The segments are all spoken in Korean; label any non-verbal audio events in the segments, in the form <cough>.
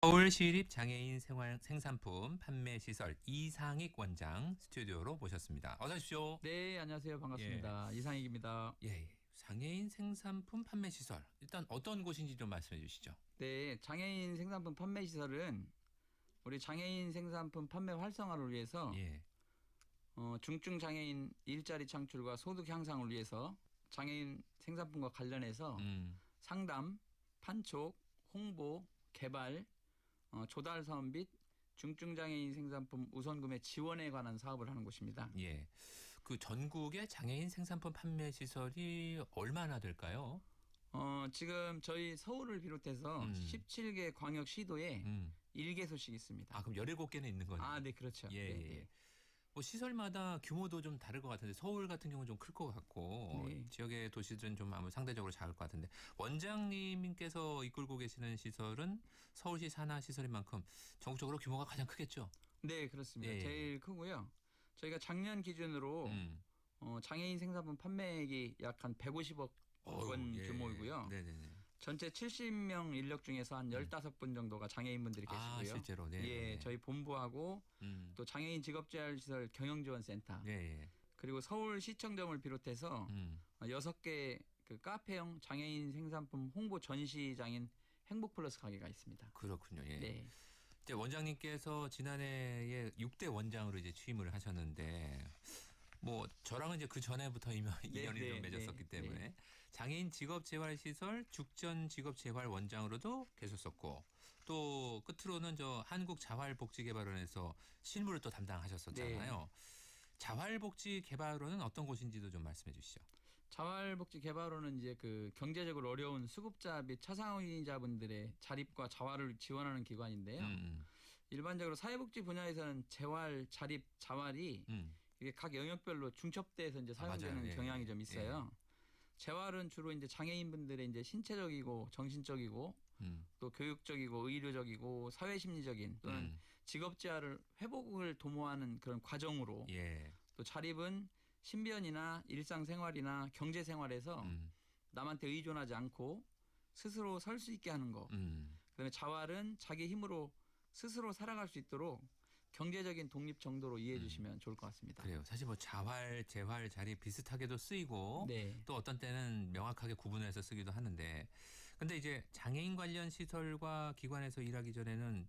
서울시립 장애인 생활 생산품 판매 시설 이상익 원장 스튜디오로 모셨습니다. 어서 오십시오. 네, 안녕하세요. 반갑습니다. 이상익입니다. 예, 장애인 생산품 판매 시설 일단 어떤 곳인지 좀 말씀해 주시죠. 네, 장애인 생산품 판매 시설은 우리 장애인 생산품 판매 활성화를 위해서 예, 어, 중증 장애인 일자리 창출과 소득 향상을 위해서 장애인 생산품과 관련해서 음, 상담, 판촉, 홍보, 개발, 어, 조달 사업 및 중증 장애인 생산품 우선 구매 지원에 관한 사업을 하는 곳입니다. 예. 그 전국의 장애인 생산품 판매 시설이 얼마나 될까요? 어, 지금 저희 서울을 비롯해서 음. 17개 광역 시도에 음, 1개소씩 있습니다. 아 그럼 17개는 있는 거네요. 아, 네, 그렇죠. 예, 네, 예. 네. 뭐 시설마다 규모도 좀 다를 것 같은데 서울 같은 경우는 좀 클 것 같고 네. 지역의 도시들은 좀 아무 상대적으로 작을 것 같은데 원장님께서 이끌고 계시는 시설은 서울시 산하 시설인 만큼 전국적으로 규모가 가장 크겠죠. 네, 그렇습니다. 예. 제일 크고요. 저희가 작년 기준으로 음. 어, 장애인 생산품 판매액이 약 한 150억 원 어우, 예. 규모이고요. 네네네. 전체 70명 인력 중에서 한 15분 정도가 장애인분들이 음. 아 계시고요. 실제로 네. 예, 저희 본부하고 음. 또 장애인 직업재활시설 경영지원센터 네. 예. 그리고 서울 시청점을 비롯해서 음. 어, 여섯 개그 카페형 장애인 생산품 홍보 전시장인 행복플러스 가게가 있습니다. 그렇군요. 예. 네. 이제 원장님께서 지난해에 6대 원장으로 이제 취임을 하셨는데 뭐 저랑은 이제 그 전에부터 이면 네, 인연이 네, 좀 맺었었기 네, 때문에 네. 장애인 직업재활시설 죽전 직업재활원장으로도 계셨었고 또 끝으로는 저 한국자활복지개발원에서 실무를 또 담당하셨었잖아요. 네. 자활복지개발원은 어떤 곳인지도 좀 말씀해 주시죠. 자활복지 개발원은 이제 그 경제적으로 어려운 수급자 및 차상위자분들의 자립과 자활을 지원하는 기관인데요. 음, 일반적으로 사회복지 분야에서는 재활, 자립, 자활이 음, 이게 각 영역별로 중첩돼서 이제 아. 사용되는 예, 경향이 예, 좀 있어요. 재활은 주로 이제 장애인분들의 이제 신체적이고 정신적이고 음, 또 교육적이고 의료적이고 사회심리적인 또는 음, 직업재활을 회복을 도모하는 그런 과정으로 예, 또 자립은 신변이나 일상생활이나 경제생활에서 음, 남한테 의존하지 않고 스스로 설 수 있게 하는 거. 음, 그다음에 자활은 자기 힘으로 스스로 살아갈 수 있도록 경제적인 독립 정도로 이해해 음. 주시면 좋을 것 같습니다. 그래요. 사실 뭐 자활, 재활, 자립 비슷하게도 쓰이고 네. 또 어떤 때는 명확하게 구분해서 쓰기도 하는데 근데 이제 장애인 관련 시설과 기관에서 일하기 전에는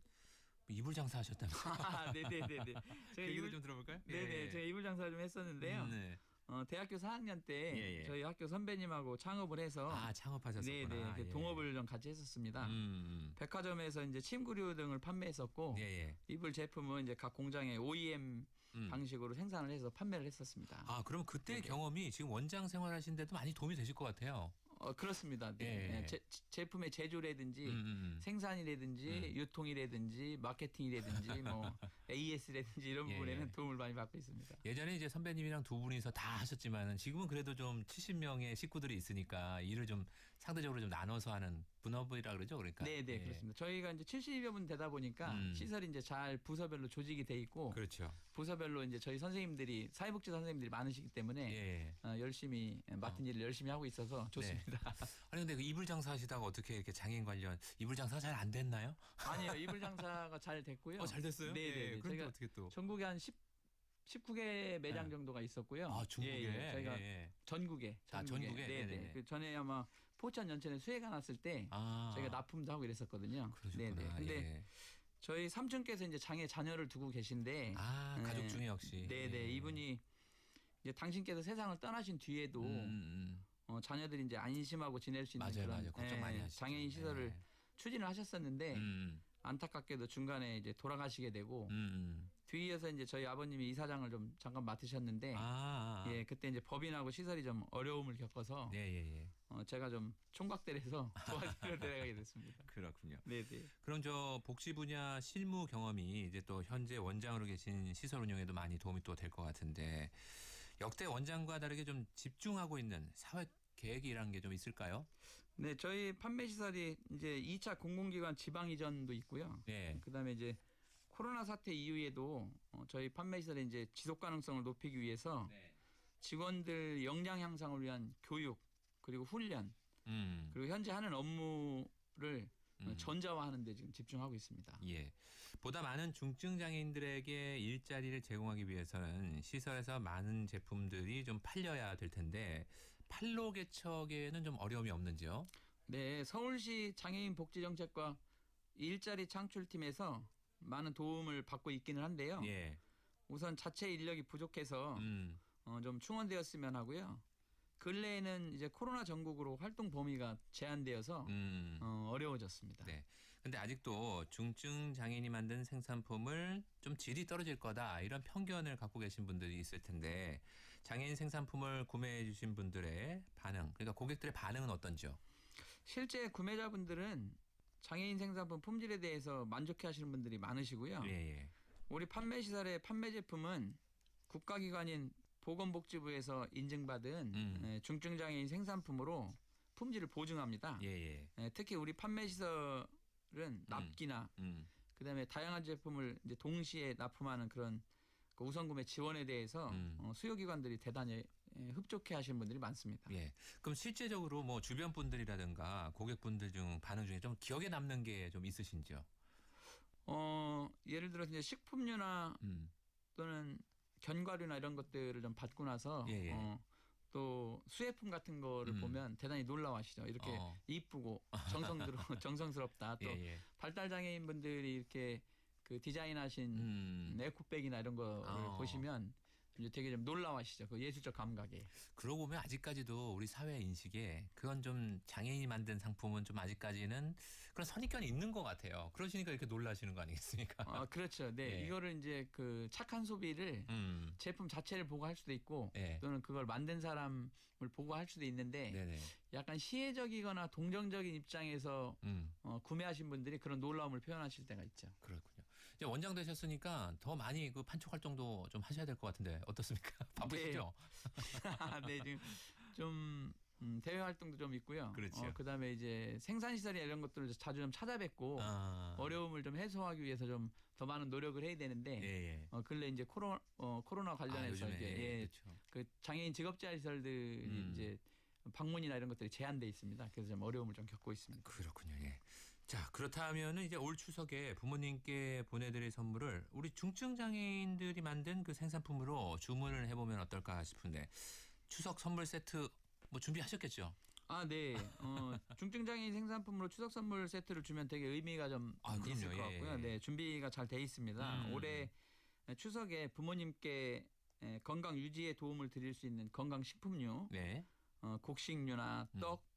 이불 장사하셨다면 <laughs> 아, 네네네네. 그 제가 이불 좀 들어볼까요? 네네 예. 제가 이불 장사 좀 했었는데요. 음, 네. 어, 대학교 4학년 때 예, 예. 저희 학교 선배님하고 창업을 해서 아 창업하셨었구나. 네네 그 예. 동업을 좀 같이 했었습니다. 음, 음. 백화점에서 이제 침구류 등을 판매했었고 예, 예. 이불 제품은 이제 각 공장에 OEM 음. 방식으로 생산을 해서 판매를 했었습니다. 아 그럼 그때 네네. 경험이 지금 원장 생활하시는데도 많이 도움이 되실 것 같아요. 어, 그렇습니다. 네. 예. 네, 제, 제품의 제조라든지 음, 음, 음. 생산이라든지 음. 유통이라든지 마케팅이라든지 뭐 <laughs> AS라든지 이런 예. 부분에는 도움을 많이 받고 있습니다. 예전에 이제 선배님이랑 두 분이서 다 하셨지만은 지금은 그래도 좀 70명의 식구들이 있으니까 일을 좀 상대적으로 좀 나눠서 하는 분업이라 그러죠, 그러니까. 네, 네, 예. 그렇습니다. 저희가 이제 70여 분 되다 보니까 음. 시설이 이제 잘 부서별로 조직이 돼 있고 그렇죠. 부서별로 이제 저희 선생님들이 사회복지 선생님들이 많으시기 때문에 예. 어, 열심히 맡은 일을 열심히 하고 있어서 좋습니다. <laughs> 아니 근데 그 이불 장사 하시다가 어떻게 이렇게 장애인 관련 이불 장사 잘 안 됐나요? 아니요, <laughs> 이불 장사가 잘 됐고요. 어, 잘 됐어요? 네, 네, 네. 그런데 저희가 어떻게 또? 전국에 한 10, 19개 매장 네. 정도가 있었고요. 아, 중국에. 예, 예. 저희가 예, 예. 전국에. 아, 전국에? 네. 네. 그 전에 아마 포천 연천에 수해가 났을 때 아. 저희가 납품도 하고 이랬었거든요. 그러셨구나. 네, 네. 근데 예. 저희 삼촌께서 이제 장애 자녀를 두고 계신데 아, 네. 가족 중에 역시. 네, 네. 예. 이분이 이제 당신께서 세상을 떠나신 뒤에도 음, 음, 어, 자녀들이 이제 안심하고 지낼 수 음. 있는 맞아요, 그런 맞아요. 걱정 예, 많이 하시죠. 장애인 시설을 예. 추진을 하셨었는데 음, 안타깝게도 중간에 이제 돌아가시게 되고 음, 음. 뒤이어서 이제 저희 아버님이 이사장을 좀 잠깐 맡으셨는데 아, 아. 예, 그때 이제 법인하고 시설이 좀 어려움을 겪어서 예, 예, 예. 어, 제가 좀 총각대를 해서 도와주러 데려가게 됐습니다. 그렇군요. 네, 네. 그럼 저 복지 분야 실무 경험이 이제 또 현재 원장으로 계신 시설 운영에도 많이 도움이 또 될 것 같은데 역대 원장과 다르게 좀 집중하고 있는 사회 계획이라는 게 좀 있을까요? 네, 저희 판매 시설이 이제 2차 공공기관 지방 이전도 있고요. 네. 그다음에 이제 코로나 사태 이후에도 어, 저희 판매 시설의 이제 지속 가능성을 높이기 위해서 네. 직원들 역량 향상을 위한 교육 그리고 훈련 음. 그리고 현재 하는 업무를 어, 전자화하는 데 지금 집중하고 있습니다. 예. 보다 많은 중증 장애인들에게 일자리를 제공하기 위해서는 시설에서 많은 제품들이 좀 팔려야 될 텐데 판로 개척에는 좀 어려움이 없는지요? 네, 서울시 장애인 복지 정책과 일자리 창출팀에서 많은 도움을 받고 있기는 한데요. 예. 우선 자체 인력이 부족해서 음. 어, 좀 충원되었으면 하고요. 근래에는 이제 코로나 전국으로 활동 범위가 제한되어서 음. 어, 어려워졌습니다. 네. 근데 아직도 중증 장애인이 만든 생산품을 좀 질이 떨어질 거다 이런 편견을 갖고 계신 분들이 있을 텐데 장애인 생산품을 구매해 주신 분들의 반응 그러니까 고객들의 반응은 어떤지요? 실제 구매자분들은 장애인 생산품 품질에 대해서 만족해 하시는 분들이 많으시고요. 예, 예. 우리 판매 시설의 판매 제품은 국가기관인 보건복지부에서 인증받은 음. 에, 중증 장애인 생산품으로 품질을 보증합니다. 예, 예. 에, 특히 우리 판매 시설은 납기나 음. 그다음에 다양한 제품을 이제 동시에 납품하는 그런 그 우선 구매 지원에 대해서 음. 어, 수요 기관들이 대단히 에, 흡족해 하시는 분들이 많습니다. 예. 그럼 실제적으로 뭐 주변 분들이라든가 고객분들 중 반응 중에 좀 기억에 남는 게 좀 있으신지요? 어, 예를 들어서 이제 식품류나 음. 또는 견과류나 이런 것들을 좀 받고 나서 예, 예. 어, 또 수혜품 같은 거를 음. 보면 대단히 놀라워하시죠. 이렇게 어. 이쁘고 정성스러 <laughs> 정성스럽다. 또 예, 예. 발달 장애인 분들이 이렇게 그 디자인하신 음. 에코백이나 이런 거를 어. 보시면 이제 되게 좀 놀라워하시죠. 그 예술적 감각에. 그러고 보면 아직까지도 우리 사회 인식에 그건 좀 장애인이 만든 상품은 좀 아직까지는 그런 선입견이 있는 것 같아요. 그러시니까 이렇게 놀라시는 거 아니겠습니까? 아 그렇죠. 네, 예. 이거를 이제 그 착한 소비를 음. 제품 자체를 보고 할 수도 있고 예. 또는 그걸 만든 사람을 보고 할 수도 있는데 네네. 약간 시혜적이거나 동정적인 입장에서 음. 어, 구매하신 분들이 그런 놀라움을 표현하실 때가 있죠. 그렇군요. 이제 원장 되셨으니까 더 많이 그 판촉 활동도 좀 하셔야 될 것 같은데 어떻습니까? <laughs> 바쁘시죠? <laughs> 네, 지금 좀 음, 대외 활동도 좀 있고요. 그렇죠. 어, 그다음에 이제 생산 시설이 이런 것들을 자주 좀 찾아뵙고 아. 어려움을 좀 해소하기 위해서 좀 더 많은 노력을 해야 되는데 예, 예. 어, 근래 이제 코로, 어, 코로나 아, 관련해서 요즘에 이제 예, 예, 그렇죠. 그 장애인 직업재활 시설들이 음. 이제 방문이나 이런 것들이 제한돼 있습니다. 그래서 좀 어려움을 좀 겪고 있습니다. 그렇군요. 예. 자, 그렇다면은 이제 올 추석에 부모님께 보내드릴 선물을 우리 중증 장애인들이 만든 그 생산품으로 주문을 해보면 어떨까 싶은데 추석 선물 세트 뭐 준비하셨겠죠? 아, 네. 어, 중증 장애인 생산품으로 추석 선물 세트를 주면 되게 의미가 좀 아, 그럼요. 있을 것 예, 같고요. 예. 네, 준비가 잘 돼 있습니다. 음. 올해 추석에 부모님께 에, 건강 유지에 도움을 드릴 수 있는 건강 식품류, 네. 어, 곡식류나 음. 떡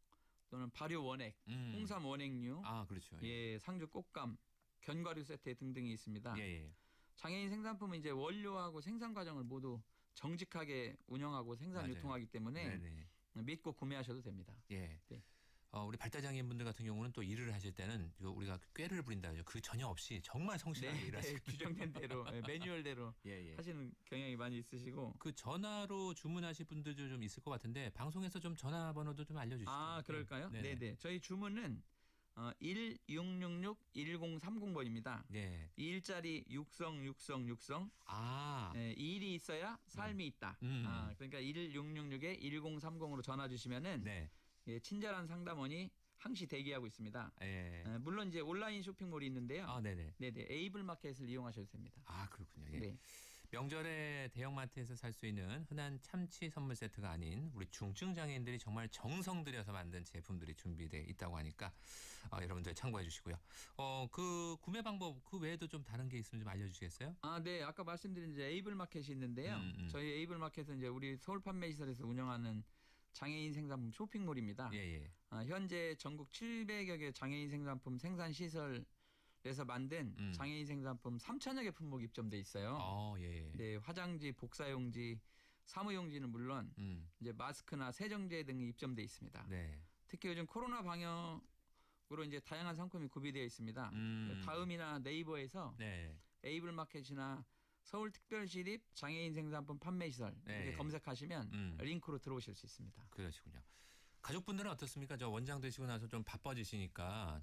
또는 발효 원액, 음. 홍삼 원액류, 아, 그렇죠. 예. 예, 상주 꽃감, 견과류 세트 등등이 있습니다. 예, 예. 장애인 생산품은 이제 원료하고 생산 과정을 모두 정직하게 운영하고 생산 맞아요. 유통하기 때문에 네, 네. 믿고 구매하셔도 됩니다. 예. 네. 어, 우리 발달장애인 분들 같은 경우는 또 일을 하실 때는 우리가 꾀를 부린다 하죠. 그 전혀 없이 정말 성실하게 네, 일하시고. 네, 규정된 대로 예, 매뉴얼대로 <laughs> 예, 예. 하시는 경향이 많이 있으시고 그 전화로 주문하실 분들도 좀 있을 것 같은데 방송에서 좀 전화번호도 좀 알려주시죠. 아 그럴까요? 네, 네, 네. 저희 주문은 어, 1666-1030번입니다. 네. 이 일자리 육성 육성 육성 아, 예, 이 일이 있어야 삶이 있다. 음. 아, 그러니까 1666에 1030으로 전화 주시면은 네. 예, 친절한 상담원이 항시 대기하고 있습니다. 예. 예, 물론 이제 온라인 쇼핑몰이 있는데요. 아, 네네. 네네 에이블 마켓을 이용하셔도 됩니다. 아, 그렇군요. 예. 네. 명절에 대형마트에서 살 수 있는 흔한 참치 선물 세트가 아닌 우리 중증 장애인들이 정말 정성 들여서 만든 제품들이 준비되어 있다고 하니까 어, 여러분들 참고해 주시고요. 어, 그 구매 방법 그 외에도 좀 다른 게 있으면 좀 알려 주시겠어요? 아, 네. 아까 말씀드린 이제 에이블 마켓이 있는데요. 음, 음. 저희 에이블 마켓은 이제 우리 서울 판매 시설에서 운영하는 장애인 생산품 쇼핑몰입니다. 예, 예. 아, 현재 전국 700여 개 장애인 생산품 생산 시설 에서 만든 음. 장애인 생산품 3천여 개 품목이 입점돼 있어요. 어, 예. 예. 네, 화장지, 복사용지, 사무용지는 물론 음, 이제 마스크나 세정제 등이 입점돼 있습니다. 네. 특히 요즘 코로나 방역으로 이제 다양한 상품이 구비되어 있습니다. 음. 다음이나 네이버에서 네. 에이블 마켓이나 서울특별시립 장애인 생산품 판매시설 이렇게 네. 검색하시면 음. 링크로 들어오실 수 있습니다. 그러시군요. 가족분들은 어떻습니까? 저 원장 되시고 나서 좀 바빠지시니까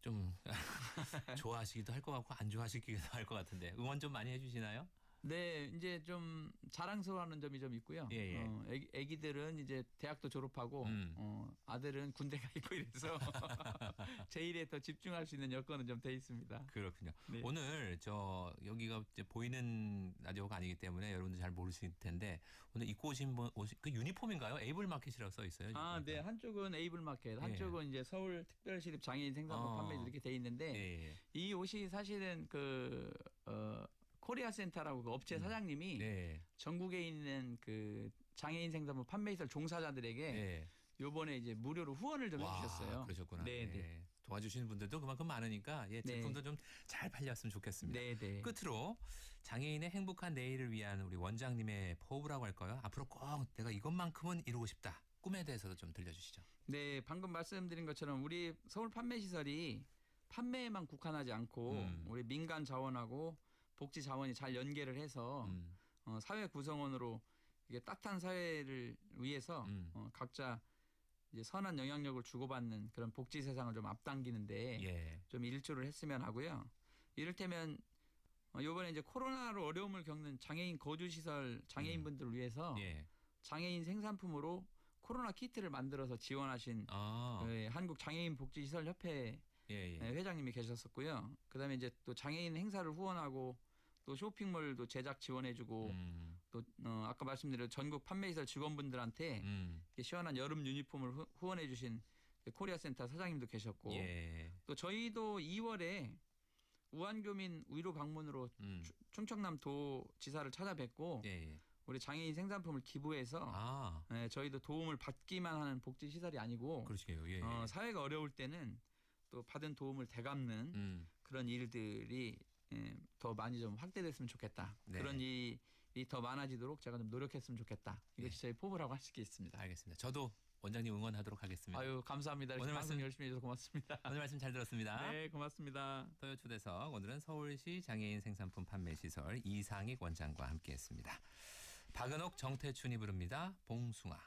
좀 <laughs> 좋아하시기도 할 것 같고 안 좋아하시기도 할 것 같은데 응원 좀 많이 해주시나요? 네, 이제 좀 자랑스러워하는 점이 좀 있고요. 예, 예. 어, 애기, 애기들은 이제 대학도 졸업하고 음. 어, 아들은 군대가 있고 이래서 <laughs> 제 일에 더 집중할 수 있는 여건은 좀 돼 있습니다. 그렇군요. 네. 오늘 저 여기가 이제 보이는 라디오가 아니기 때문에 여러분들 잘 모르실 텐데 오늘 입고 오신 분 오신 그 유니폼인가요? 에이블 마켓이라고 써 있어요. 아, 보니까. 네. 한쪽은 에이블 마켓, 한쪽은 이제 서울 특별시립 장애인 생산품 어. 판매 이렇게 돼 있는데 예, 예. 이 옷이 사실은 그 어, 코리아 센터라고 그 업체 음. 사장님이 네. 전국에 있는 그 장애인 생산품 판매시설 종사자들에게 네. 요번에 이제 무료로 후원을 좀 와, 해주셨어요. 그러셨구나. 네, 네. 네. 도와주시는 분들도 그만큼 많으니까 예, 네. 제품도 좀 잘 팔렸으면 좋겠습니다. 네, 네. 끝으로 장애인의 행복한 내일을 위한 우리 원장님의 포부라고 할까요? 앞으로 꼭 내가 이것만큼은 이루고 싶다. 꿈에 대해서도 좀 들려주시죠. 네, 방금 말씀드린 것처럼 우리 서울 판매 시설이 판매에만 국한하지 않고 음. 우리 민간 자원하고 복지 자원이 잘 연계를 해서 음, 어, 사회 구성원으로 이게 따뜻한 사회를 위해서 음. 어, 각자 이제 선한 영향력을 주고받는 그런 복지 세상을 좀 앞당기는데 예. 좀 일조를 했으면 하고요. 이를테면 어, 이번에 이제 코로나로 어려움을 겪는 장애인 거주 시설 장애인분들을 위해서 예. 장애인 생산품으로 코로나 키트를 만들어서 지원하신 아, 네, 한국 장애인 복지 시설 협회 예, 예. 네, 회장님이 계셨었고요. 그다음에 이제 또 장애인 행사를 후원하고 또 쇼핑몰도 제작 지원해주고 음, 또 어, 아까 말씀드린 전국 판매시설 직원분들한테 음, 시원한 여름 유니폼을 후, 후원해주신 코리아 센터 사장님도 계셨고 예. 또 저희도 2월에 우한교민 위로 방문으로 음, 추- 충청남 도 지사를 찾아뵙고 예, 예. 우리 장애인 생산품을 기부해서 아, 네, 저희도 도움을 받기만 하는 복지 시설이 아니고 그러시게요. 예, 예. 어, 사회가 어려울 때는 또 받은 도움을 되갚는 음, 그런 일들이 예, 더 많이 좀 확대됐으면 좋겠다. 네. 그런 일이 더 많아지도록 제가 좀 노력했으면 좋겠다. 이것이 네. 저희 포부라고 할 수 있겠습니다. 알겠습니다. 저도 원장님 응원하도록 하겠습니다. 아유 감사합니다. 오늘 말씀- 열심히 해줘서 고맙습니다. 오늘 말씀 잘 들었습니다. 네 고맙습니다. 토요 초대석 오늘은 서울시 장애인 생산품 판매 시설 이상익 원장과 함께했습니다. 박은옥 정태춘이 부릅니다. 봉숭아.